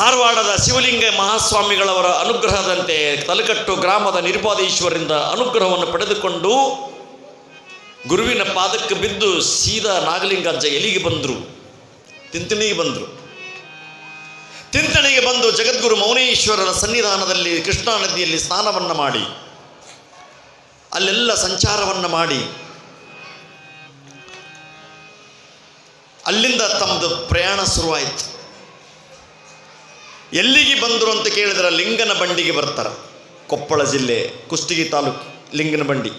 ಸಾರವಾಡದ ಶಿವಲಿಂಗ ಮಹಾಸ್ವಾಮಿಗಳವರ ಅನುಗ್ರಹದಂತೆ ತಲಕಟ್ಟು ಗ್ರಾಮದ ನಿರ್ಪಾದೀಶ್ವರಿಂದ ಅನುಗ್ರಹವನ್ನು ಪಡೆದುಕೊಂಡು ಗುರುವಿನ ಪಾದಕ್ಕೆ ಬಿದ್ದು ಸೀದಾ ನಾಗಲಿಂಗಜ್ಜ ಎಲ್ಲಿಗೆ ಬಂದರು? ತಿಂತಣಿಗೆ ಬಂದರು. ತಿಂತಣಿಗೆ ಬಂದು ಜಗದ್ಗುರು ಮೌನೇಶ್ವರರ ಸನ್ನಿಧಾನದಲ್ಲಿ ಕೃಷ್ಣಾ ನದಿಯಲ್ಲಿ ಸ್ನಾನವನ್ನು ಮಾಡಿ, ಅಲ್ಲೆಲ್ಲ ಸಂಚಾರವನ್ನು ಮಾಡಿ, ಅಲ್ಲಿಂದ ತಮ್ಮದು ಪ್ರಯಾಣ ಶುರುವಾಯಿತು. ಎಲ್ಲಿಗೆ ಬಂದರು ಅಂತ ಕೇಳಿದ್ರೆ ಲಿಂಗನ ಬಂಡಿಗೆ ಬರ್ತಾರೆ. ಕೊಪ್ಪಳ ಜಿಲ್ಲೆ, ಕುಷ್ಟಗಿ ತಾಲೂಕು, ಲಿಂಗನ ಬಂಡಿ.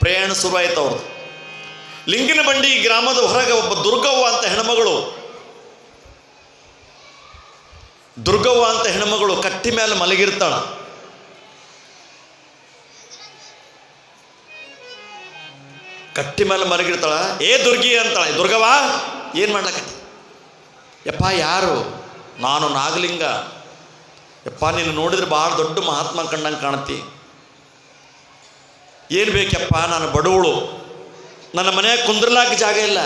ಪ್ರಯಾಣ ಶುರುವಾಯಿತು ಅವ್ರದ್ದು ಲಿಂಗನ ಬಂಡಿ ಗ್ರಾಮದ ಹೊರಗೆ ಒಬ್ಬ ದುರ್ಗವ್ವ ಅಂತ ಹೆಣ್ಮಗಳು. ದುರ್ಗವ್ವ ಅಂತ ಹೆಣ್ಮಗಳು ಕಟ್ಟಿ ಮೇಲೆ ಮಲಗಿರ್ತಾಳ. ಕಟ್ಟಿ ಮೇಲೆ ಮಲಗಿರ್ತಾಳ. ಏ ದುರ್ಗಿ ಅಂತಾಳೆ, ದುರ್ಗವ್ವ, ಏನು ಮಾಡ್ಲಕತ್ತಿ? ಯಪ್ಪ, ಯಾರು? ನಾನು ನಾಗಲಿಂಗ. ಯಪ್ಪ, ನೀನು ನೋಡಿದ್ರೆ ಭಾಳ ದೊಡ್ಡ ಮಹಾತ್ಮ ಕಂಡಂಗೆ ಕಾಣತಿ. ಏನು ಬೇಕಪ್ಪ, ನಾನು ಬಡವಳು. ನನ್ನ ಮನೆಯಾಗ ಕುಂದಿರ್ಲಾಕ ಜಾಗ ಇಲ್ಲ.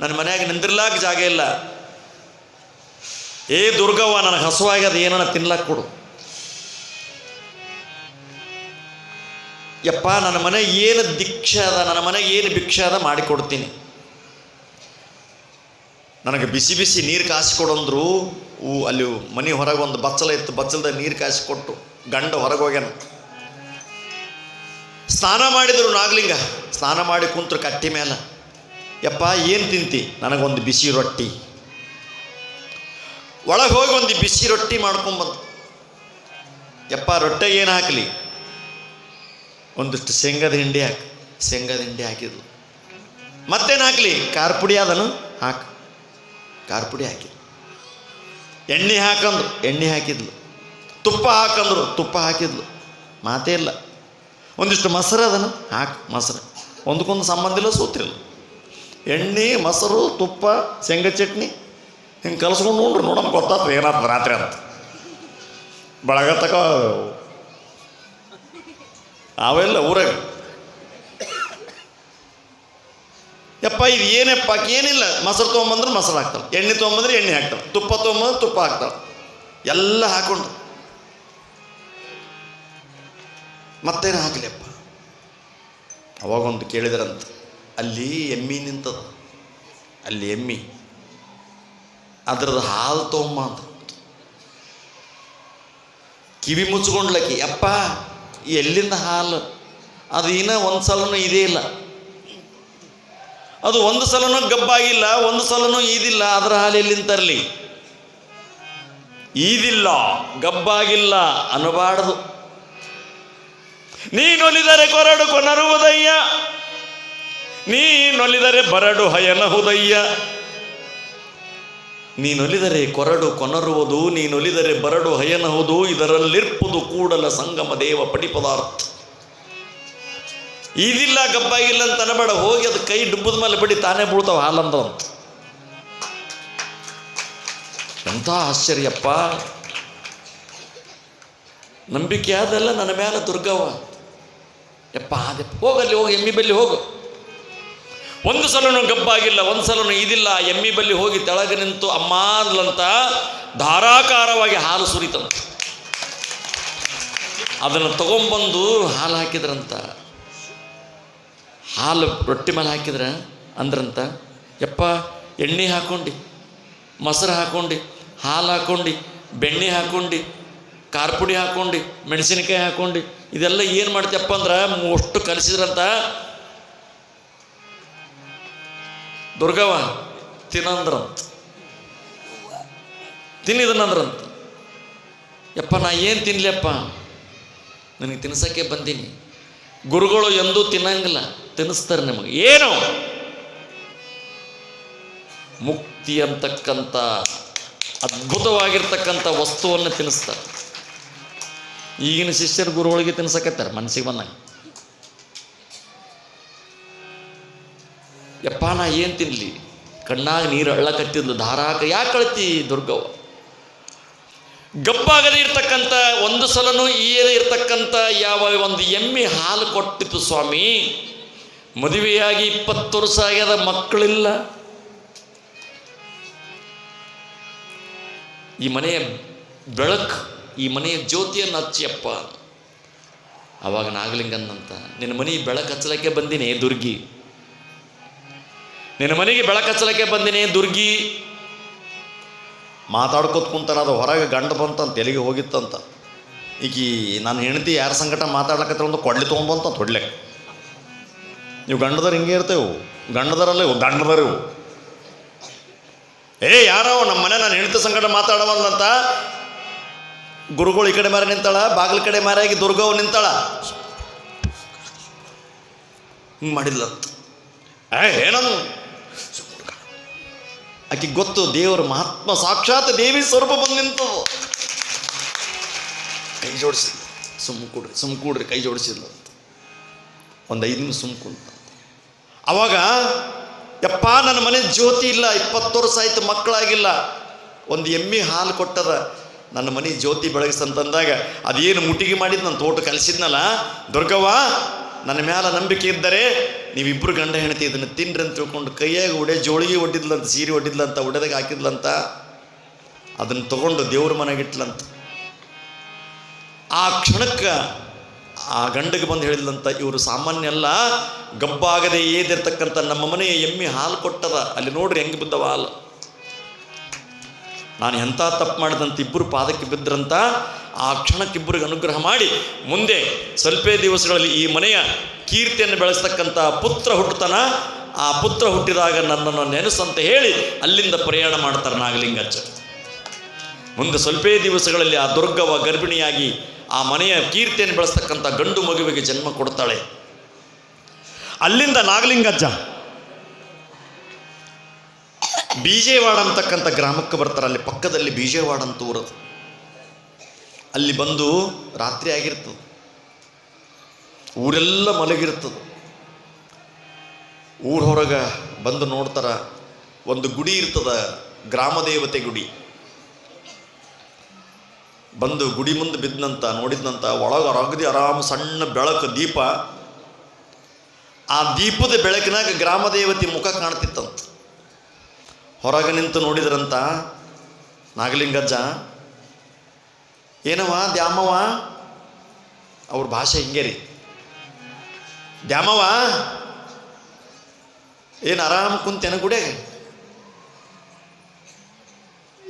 ನನ್ನ ಮನೆಯಾಗ ನಿಂದಿರ್ಲಾಕ ಜಾಗ ಇಲ್ಲ. ಏ ದುರ್ಗವ್ವ, ನನಗೆ ಹಸುವಾಗಿ ಅದು ಏನನ್ನ ತಿನ್ಲಾಕ ಕೊಡು. ಯಪ್ಪ, ನನ್ನ ಮನೆ ಏನು ದೀಕ್ಷೆ ಅದ, ನನ್ನ ಮನೆಗೆ ಏನು ಭಿಕ್ಷೆ ಅದ ಮಾಡಿಕೊಡ್ತೀನಿ ನನಗೆ ಬಿಸಿ ಬಿಸಿ ನೀರು ಕಾಸಿ ಕೊಡಂದ್ರು ಊ, ಅಲ್ಲಿ ಮನೆ ಹೊರಗೆ ಒಂದು ಬಚ್ಚಲ ಇತ್ತು, ಬಚ್ಚಲದ ನೀರು ಕಾಸಿ ಕೊಟ್ಟು ಗಂಡ ಹೊರಗೆ ಹೋಗ್ಯಾನ. ಸ್ನಾನ ಮಾಡಿದರು ನಾಗಲಿಂಗ, ಸ್ನಾನ ಮಾಡಿ ಕುಂತ್ರು ಕಟ್ಟಿ ಮೇಲೆ ಯಪ್ಪ, ಏನು ತಿಂತಿ? ನನಗೊಂದು ಬಿಸಿ ರೊಟ್ಟಿ. ಒಳಗೆ ಹೋಗಿ ಒಂದು ಬಿಸಿ ರೊಟ್ಟಿ ಮಾಡ್ಕೊಂಬಂದು ಯಪ್ಪ, ರೊಟ್ಟೆ ಏನು ಹಾಕಲಿ? ಒಂದಿಷ್ಟು ಶೇಂಗದ ಹಿಂಡಿ ಹಾಕಿ, ಶೇಂಗದ ಹಿಂಡಿ ಹಾಕಿದ್ಲು. ಮತ್ತೇನು ಹಾಕಲಿ? ಖಾರ ಪುಡಿ ಅದನು ಹಾಕು. ಖಾರ ಪುಡಿ ಹಾಕಿದ್ಲು ಎಣ್ಣೆ ಹಾಕಂದ್ರು, ಎಣ್ಣೆ ಹಾಕಿದ್ಲು. ತುಪ್ಪ ಹಾಕಂದ್ರು, ತುಪ್ಪ ಹಾಕಿದ್ಲು. ಮಾತೇ ಇಲ್ಲ. ಒಂದಿಷ್ಟು ಮೊಸರು ಅದನ್ನು ಹಾಕಿ, ಮೊಸರು. ಒಂದಕ್ಕೊಂದು ಸಂಬಂಧ ಇಲ್ಲ ಸೂತ್ರಿಲ್ಲ ಎಣ್ಣೆ, ಮೊಸರು, ತುಪ್ಪ, ಶೇಂಗ ಚಟ್ನಿ, ಹಿಂಗೆ ಕಲಸ್ಕೊಂಡು ಉಂಡ್ರು. ನೋಡಮ್ಮ, ಗೊತ್ತಾಗ್ತದೆ, ಏನಾಗ್ತದೆ ರಾತ್ರಿ ಅಂತ. ಬಳಗ ತಕ ಅವೆಲ್ಲ ಊರಾಗ ಯಪ್ಪ ಇದು ಏನಪ್ಪ, ಏನಿಲ್ಲ. ಮೊಸರು ತೊಗೊಂಬಂದ್ರೆ ಮೊಸರು ಹಾಕ್ತಾಳೆ. ಎಣ್ಣೆ ತೊಗೊಂಬಂದ್ರೆ ಎಣ್ಣೆ ಹಾಕ್ತಾಳೆ. ತುಪ್ಪ ತೊಗೊಂಬಂದ್ರೆ ತುಪ್ಪ ಹಾಕ್ತಾಳೆ. ಎಲ್ಲ ಹಾಕೊಂಡು. ಮತ್ತೇನು ಹಾಕಲಿಯಪ್ಪ? ಅವಾಗೊಂದು ಕೇಳಿದ್ರಂತ. ಅಲ್ಲಿ ಎಮ್ಮಿ ನಿಂತದ. ಅಲ್ಲಿ ಎಮ್ಮಿ. ಅದ್ರದ್ದು ಹಾಲು ತೊಗೊಂಬ ಅಂತ. ಕಿವಿ ಮುಚ್ಕೊಂಡ್ಲಕ್ಕಿ ಅಪ್ಪ ಎಲ್ಲಿಂದ ಹಾಲು? ಅದು ಇನ್ನೂ ಒಂದು ಸಲನೂ ಇದೇ ಇಲ್ಲ. ಅದು ಒಂದು ಸಲನೂ ಗಬ್ಬಾಗಿಲ್ಲ, ಒಂದು ಸಲನೂ ಈದಿಲ್ಲ, ಅದರ ಹಾಲು ತರಲಿ ಈದಿಲ್ಲ, ಗಬ್ಬಾಗಿಲ್ಲ ಅನ್ನಬಾರದು. ನೀನೊಲಿದರೆ ಕೊರಡು ಕೊನರುವುದಯ್ಯ ನೀನೊಲಿದರೆ ಬರಡು ಹಯನಹುದಯ್ಯ ನೀನೊಲಿದರೆ ಕೊರಡು ಕೊನರುವುದು, ನೀನೊಲಿದರೆ ಬರಡು ಹಯನಹುದು ಇದರಲ್ಲಿರ್ಪುದು ಕೂಡಲ ಸಂಗಮ ದೇವ ಪಡಿ ಪದಾರ್ಥ ಇದಿಲ್ಲ, ಗಬ್ಬಾಗಿಲ್ಲ ಅಂತ ಅನ್ನಬೇಡ ಹೋಗಿ ಅದು ಕೈ ಡುಬ್ಬದ ಮೇಲೆ ಬಿಡಿ, ತಾನೇ ಬೀಳ್ತಾವ ಹಾಲಂದ ಅಂತ. ಎಂಥ ಆಶ್ಚರ್ಯಪ್ಪ. ನಂಬಿಕೆ ಆದಲ್ಲ ನನ್ನ ಮೇಲೆ ದುರ್ಗವ್ವ. ಯಪ್ಪ ಅದೇ ಹೋಗಲ್ಲಿ ಹೋಗಿ, ಎಮ್ಮಿ ಬಲ್ಲಿ ಹೋಗು. ಒಂದು ಸಲನು ಗಬ್ಬಾಗಿಲ್ಲ, ಒಂದು ಸಲನು ಇದಿಲ್ಲ. ಎಮ್ಮಿ ಬಲ್ಲಿ ಹೋಗಿ ತೆಳಗೆ ನಿಂತು ಅಮ್ಮ ಅಂದ್ಲಂತ ಧಾರಾಕಾರವಾಗಿ ಹಾಲು ಸುರಿತಂತ. ಅದನ್ನು ತಗೊಂಬಂದು ಹಾಲು ಹಾಕಿದ್ರಂತ. ಹಾಲು ರೊಟ್ಟಿ ಮೇಲೆ ಹಾಕಿದ್ರ ಅಂದ್ರಂತ, ಯಪ್ಪ, ಎಣ್ಣೆ ಹಾಕ್ಕೊಂಡು ಮೊಸರು ಹಾಕ್ಕೊಂಡು ಹಾಲು ಹಾಕ್ಕೊಂಡು ಬೆಣ್ಣೆ ಹಾಕ್ಕೊಂಡು ಖಾರ ಪುಡಿ ಹಾಕ್ಕೊಂಡು ಮೆಣಸಿನಕಾಯಿ ಹಾಕ್ಕೊಂಡು ಇದೆಲ್ಲ ಏನು ಮಾಡ್ತೀಯಪ್ಪ ಅಂದ್ರೆ ಅಷ್ಟು ಕಲಿಸಿದ್ರಂತ ದುರ್ಗವ್ವ ತಿನ್ನಂದ್ರಂತ. ತಿನ್ನಿದನಂದ್ರಂತ. ಯಪ್ಪ, ನಾ ಏನು ತಿನ್ಲಿಯಪ್ಪ? ನನಗೆ ತಿನ್ಸೋಕ್ಕೆ ಬಂದೀನಿ. ಗುರುಗಳು ಎಂದೂ ತಿನ್ನಂಗಿಲ್ಲ. ತಿನ್ನಿಸ್ತಾರೆ ನಿಮಗೆ. ಏನು? ಮುಕ್ತಿ ಅಂತಕ್ಕಂಥ, ಅದ್ಭುತವಾಗಿರ್ತಕ್ಕಂಥ ವಸ್ತುವನ್ನು ತಿನ್ನಿಸ್ತಾರೆ. ಈಗಿನ ಶಿಷ್ಯರು ಗುರುಗಳಿಗೆ ತಿನ್ಸಕತ್ತಾರೆ ಮನಸ್ಸಿಗೆ ಬಂದಂಗೆ. ಯಪ್ಪ, ನಾ ಏನು ತಿನ್ನಲಿ ಕಣ್ಣಾಗ ನೀರು ಅಳ್ಳಕತ್ತಿದ್ಲು ಧಾರಾಕ ಯಾಕೆ ಕಳ್ತಿ ದುರ್ಗವ್ವ? ಗಪ್ಪಾಗದೇ ಇರ್ತಕ್ಕಂಥ, ಒಂದು ಸಲನೂ ಈಯದೇ ಇರ್ತಕ್ಕಂಥ, ಯಾವ ಒಂದು ಎಮ್ಮೆ ಹಾಲು ಕೊಟ್ಟಿತ್ತು ಸ್ವಾಮಿ ಮದುವೆಯಾಗಿ ಇಪ್ಪತ್ತು ವರ್ಷ ಆಗ್ಯದ ಮಕ್ಕಳಿಲ್ಲ. ಈ ಮನೆಯ ಬೆಳಕು, ಈ ಮನೆಯ ಜ್ಯೋತಿಯನ್ನು ಹಚ್ಚಿಯಪ್ಪ. ಅವಾಗ ನಾಗಲಿಂಗನ್ನಂತ ನಿನ್ನ ಮನೆ ಬೆಳಕು ಹಚ್ಚಲಕ್ಕೆ ಬಂದಿನಿ ದುರ್ಗಿ. ನಿನ್ನ ಮನೆಗೆ ಬೆಳಕು ಹಚ್ಚಲಕ್ಕೆ ಬಂದಿನಿ ದುರ್ಗಿ. ಮಾತಾಡ್ಕೊತ ಕುಂತಾನ, ಅದು ಹೊರಗೆ ಗಂಡ ಬಂತಂತ, ಎಲ್ಲಿಗೆ ಹೋಗಿತ್ತಂತ. ಈಕಿ ನಾನು ಹೆಂಡತಿ ಯಾರ ಸಂಕಟ ಮಾತಾಡ್ಲಕತ್ರ ಒಂದು ಕೊಡ್ಲಿ ತೊಗೊಂಬಂತ ಹೊಡ್ಲೆ. ನೀವು ಗಂಡದರು ಹಿಂಗೆ ಇರ್ತೇವೆ ಗಂಡದರಲ್ಲ ಇವು ಏ, ಯಾರೋ ನಮ್ಮ ಮನೆ ನಾನು ಹೆಂಡತಿ ಸಂಕಟ ಮಾತಾಡವಲ್ಲಂತ ಗುರುಗಳು ಈ ಕಡೆ ಮಾರಿ ನಿಂತಾಳ, ಬಾಗಿಲ ಕಡೆ ಮಾರಾಗಿ ದುರ್ಗವ್ ನಿಂತಾಳ. ಹಿಂಗೆ ಮಾಡಿದ್ಲಂತ ಏ, ಏನದು? ಆಕೆ ಗೊತ್ತು, ದೇವರ ಮಹಾತ್ಮ ಸಾಕ್ಷಾತ್ ದೇವಿ ಸ್ವರೂಪ ಬಂದು ನಿಂತು ಕೈ ಜೋಡಿಸಿದ್ಲು. ಸುಮ್ಮ ಕೂಡ್ರಿ ಸುಮ್ಮ ಕೂಡ್ರಿ, ಕೈ ಜೋಡಿಸಿದ್ಲು ಒಂದು ಐದು ನಿಮಿಷ ಸುಮ್ಮ ಕುಂತ. ಅವಾಗ, ಯಪ್ಪ, ನನ್ನ ಮನೆ ಜ್ಯೋತಿ ಇಲ್ಲ, ಇಪ್ಪತ್ತು ವರ್ಷ ಆಯ್ತು, ಮಕ್ಕಳಾಗಿಲ್ಲ. ಒಂದು ಎಮ್ಮೆ ಹಾಲು ಕೊಟ್ಟದ, ನನ್ನ ಮನೆ ಜ್ಯೋತಿ ಬೆಳಗಿಸಂತಂದಾಗ, ಅದೇನು ಮುಟಿಗೆ ಮಾಡಿದ್ದು ನನ್ನ ತೋಟ ಕಲಿಸಿದ್ನಲ್ಲ? ದುರ್ಗವ್ವ, ನನ್ನ ಮ್ಯಾಲ ನಂಬಿಕೆ ಇದ್ದರೆ ನೀವಿಬ್ಬರು ಗಂಡ ಹೆಂಡತಿ, ಇದನ್ನು ತಿನ್ರಿ ಅಂತ ತಿಳ್ಕೊಂಡು ಕೈಯಾಗ ಒಡೆ ಜೋಳಿಗೆ ಒಡ್ಡಿದ್ಲಂತ, ಸೀರೆ ಒಡ್ಡಿದ್ಲಂತ ಒಡೆದಾಗ ಹಾಕಿದ್ಲಂತ, ಅದನ್ನು ತಗೊಂಡು ದೇವ್ರ ಮನೆಗಿಟ್ಲಂತ ಆ ಕ್ಷಣಕ್ಕೆ ಆ ಗಂಡಗೆ ಬಂದು ಹೇಳಿದ್ಲಂತ, ಇವರು ಸಾಮಾನ್ಯ ಅಲ್ಲ ಗಬ್ಬಾಗದೆ ಏದಿರ್ತಕ್ಕಂಥ ನಮ್ಮ ಮನೆಯ ಎಮ್ಮೆ ಹಾಲು ಕೊಟ್ಟದ. ಅಲ್ಲಿ ನೋಡ್ರಿ ಹೆಂಗೆ ಬಿದ್ದವ ಹಾಲು. ನಾನು ಎಂಥ ತಪ್ಪು ಮಾಡಿದಂತ ಇಬ್ಬರು ಪಾದಕ್ಕೆ ಬಿದ್ದರಂತ ಆ ಕ್ಷಣಕ್ಕಿಬ್ಬರಿಗೆ ಅನುಗ್ರಹ ಮಾಡಿ, ಮುಂದೆ ಸ್ವಲ್ಪೇ ದಿವಸಗಳಲ್ಲಿ ಈ ಮನೆಯ ಕೀರ್ತಿಯನ್ನು ಬೆಳೆಸ್ತಕ್ಕಂಥ ಪುತ್ರ ಹುಟ್ಟುತ್ತಾನ ಆ ಪುತ್ರ ಹುಟ್ಟಿದಾಗ ನನ್ನನ್ನು ನೆನೆಸಂತ ಹೇಳಿ ಅಲ್ಲಿಂದ ಪ್ರಯಾಣ ಮಾಡ್ತಾರೆ ನಾಗಲಿಂಗಜ್ಜ. ಮುಂದೆ ಸ್ವಲ್ಪೇ ದಿವಸಗಳಲ್ಲಿ ಆ ದುರ್ಗವ ಗರ್ಭಿಣಿಯಾಗಿ ಆ ಮನೆಯ ಕೀರ್ತಿಯನ್ನು ಬೆಳೆಸ್ತಕ್ಕಂಥ ಗಂಡು ಮಗುವಿಗೆ ಜನ್ಮ ಕೊಡ್ತಾಳೆ. ಅಲ್ಲಿಂದ ನಾಗಲಿಂಗಜ್ಜ ಬೀಜೇವಾಡ ಅಂತಕ್ಕಂಥ ಗ್ರಾಮಕ್ಕೆ ಬರ್ತಾರೆ. ಅಲ್ಲಿ ಪಕ್ಕದಲ್ಲಿ ಬೀಜೇವಾಡ ಅಂತ ಊರದು. ಅಲ್ಲಿ ಬಂದು ರಾತ್ರಿ ಆಗಿರ್ತದೆ. ಊರೆಲ್ಲ ಮಲಗಿರ್ತದೆ. ಊರ ಹೊರಗೆ ಬಂದು ನೋಡ್ತಾರ, ಒಂದು ಗುಡಿ ಇರ್ತದ ಗ್ರಾಮ ದೇವತೆ ಗುಡಿ. ಬಂದು ಗುಡಿ ಮುಂದೆ ಬಿದ್ದನಂತ ನೋಡಿದ್ನಂತ, ಒಳಗೆ ರಗದಿ ಆರಾಮ ಸಣ್ಣ ಬೆಳಕು ದೀಪ. ಆ ದೀಪದ ಬೆಳಕಿನಾಗ ಗ್ರಾಮ ದೇವತೆ ಮುಖ ಕಾಣ್ತಿತ್ತಂತ. ಹೊರಗೆ ನಿಂತು ನೋಡಿದ್ರಂತ, ನಾಗಲಿಂಗಜ್ಜ ಏನವ ದ್ಯಾಮವ ಅವ್ರ ಭಾಷೆ ಹಿಂಗೆ ರೀ. ದ್ಯಾಮವ ಏನು ಆರಾಮ ಕುಂತೇನ ಗುಡಿಯಾಗ?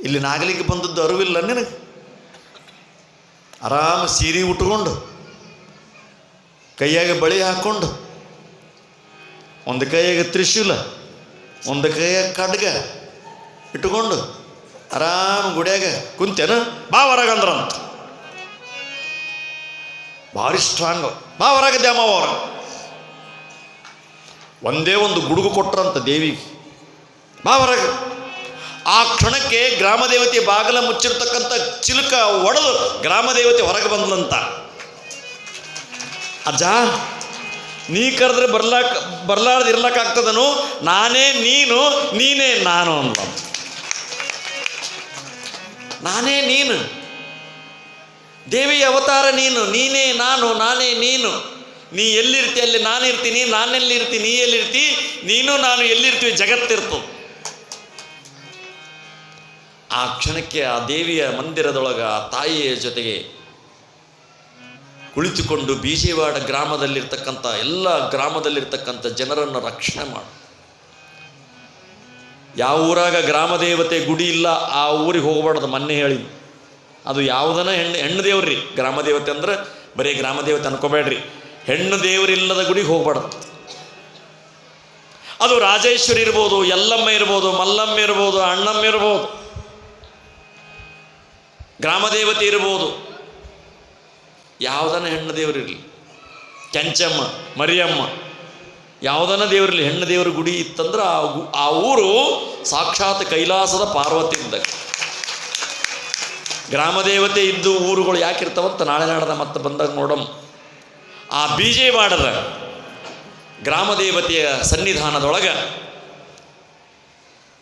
ಇಲ್ಲಿ ನಾಗಲಿಂಗ ಬಂದದ್ದು ಅರಿವಿಲ್ಲ ನಿನಗೆ? ಆರಾಮ ಸೀರೆ ಉಟ್ಕೊಂಡು, ಕೈಯಾಗ ಬಳಿ ಹಾಕ್ಕೊಂಡು ಒಂದು ಕೈಯಾಗ ತ್ರಿಶೂಲ, ಒಂದು ಕೈಯಾಗ ಖಡ್ಗ ಇಟ್ಕೊಂಡು ಆರಾಮ ಗುಡಿಯಾಗ ಕುಂತೇನ ಬಾ ಹೊರಗಂದ್ರಂತ ಭಾರಿ ಸ್ಟ್ರಾಂಗ್ ಬಾ ಹೊರಗ ದ್ಯಾಮ ಹೊರ ಒಂದೇ ಒಂದು ಗುಡುಗು ಕೊಟ್ರಂತ ದೇವಿಗೆ. ಬಾ ಹೊರಗೆ ಆ ಕ್ಷಣಕ್ಕೆ ಗ್ರಾಮ ದೇವತೆ ಬಾಗಲ ಮುಚ್ಚಿರ್ತಕ್ಕಂಥ ಚಿಲುಕ ಒಡೆದು ಗ್ರಾಮ ದೇವತೆ ಹೊರಗೆ ಬಂದಂತ ಅಜ್ಜ, ನೀ ಕರೆದ್ರೆ ಬರ್ಲಾಕ್, ಬರ್ಲಾರ್ದು ಇರ್ಲಕ್ಕಾಗ್ತದನು ನಾನೇ ನೀನು, ನೀನೇ ನಾನು ಅಂದ ನಾನೇ ನೀನು. ದೇವಿ ಅವತಾರ ನೀನು, ನೀನೇ ನಾನು, ನಾನೇ ನೀನು. ನೀ ಎಲ್ಲಿರ್ತಿ ಅಲ್ಲಿ ನಾನಿರ್ತೀನಿ, ನಾನೆಲ್ಲಿರ್ತಿ, ನೀ ಎಲ್ಲಿರ್ತಿ, ನೀನು ನಾನು ಎಲ್ಲಿರ್ತೀವಿ ಜಗತ್ತಿರ್ತದೆ ಆ ಕ್ಷಣಕ್ಕೆ ಆ ದೇವಿಯ ಮಂದಿರದೊಳಗ ಆ ತಾಯಿಯ ಜೊತೆಗೆ ಕುಳಿತುಕೊಂಡು ಬೀಜೇವಾಡ ಗ್ರಾಮದಲ್ಲಿರ್ತಕ್ಕಂಥ ಎಲ್ಲ ಗ್ರಾಮದಲ್ಲಿರ್ತಕ್ಕಂಥ ಜನರನ್ನು ರಕ್ಷಣೆ ಮಾಡು. ಯಾವ ಊರಾಗ ಗ್ರಾಮ ದೇವತೆ ಗುಡಿ ಇಲ್ಲ, ಆ ಊರಿಗೆ ಹೋಗಬಾರ್ದು ಮೊನ್ನೆ ಹೇಳಿ ಅದು ಯಾವುದನ್ನ ಹೆಣ್ಣು ಹೆಣ್ಣು ದೇವ್ರಿ. ಗ್ರಾಮ ದೇವತೆ ಅಂದ್ರೆ ಬರೀ ಗ್ರಾಮ ದೇವತೆ ಅನ್ಕೋಬೇಡ್ರಿ. ಹೆಣ್ಣು ದೇವರಿಲ್ಲದ ಗುಡಿಗೆ ಹೋಗ್ಬಾರ್ದು. ಅದು ರಾಜೇಶ್ವರಿ ಇರ್ಬೋದು ಎಲ್ಲಮ್ಮ ಇರ್ಬೋದು, ಮಲ್ಲಮ್ಮ ಇರ್ಬೋದು, ಅಣ್ಣಮ್ಮ ಇರ್ಬೋದು. ಗ್ರಾಮ ದೇವತೆ ಇರ್ಬೋದು. ಯಾವುದನ್ನ ಹೆಣ್ಣು ದೇವರಿರಲಿ ಕೆಂಚಮ್ಮ, ಮರಿಯಮ್ಮ ಯಾವುದನ್ನ ದೇವರಿರಲಿ ಹೆಣ್ಣು ದೇವರ ಗುಡಿ ಇತ್ತಂದ್ರೆ ಆ ಆ ಊರು ಸಾಕ್ಷಾತ್ ಕೈಲಾಸದ ಪಾರ್ವತಿ ಗ್ರಾಮ ದೇವತೆ ಇದ್ದು ಊರುಗಳು ಯಾಕಿರ್ತಾವಂತ ನಾಳೆ ನಾಡದ ಮತ್ತೆ ಬಂದಾಗ ನೋಡಮ್. ಆ ಬೀಜೇವಾಡದ ಗ್ರಾಮ ದೇವತೆಯ ಸನ್ನಿಧಾನದೊಳಗೆ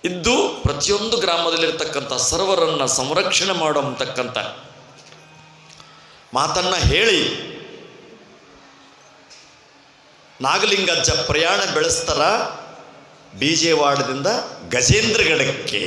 ಇದ್ದು ಪ್ರತಿಯೊಂದು ಗ್ರಾಮದಲ್ಲಿರ್ತಕ್ಕಂಥ ಸರ್ವರನ್ನ ಸಂರಕ್ಷಣೆ ಮಾಡುವಂತಕ್ಕಂಥ ಮಾತನ್ನ ಹೇಳಿ ನಾಗಲಿಂಗಜ್ಜ ಪ್ರಯಾಣ ಬೆಳೆಸ್ತಾರ ಬಿಜೆವಾಡದಿಂದ ಗಜೇಂದ್ರಗಡಕ್ಕೆ.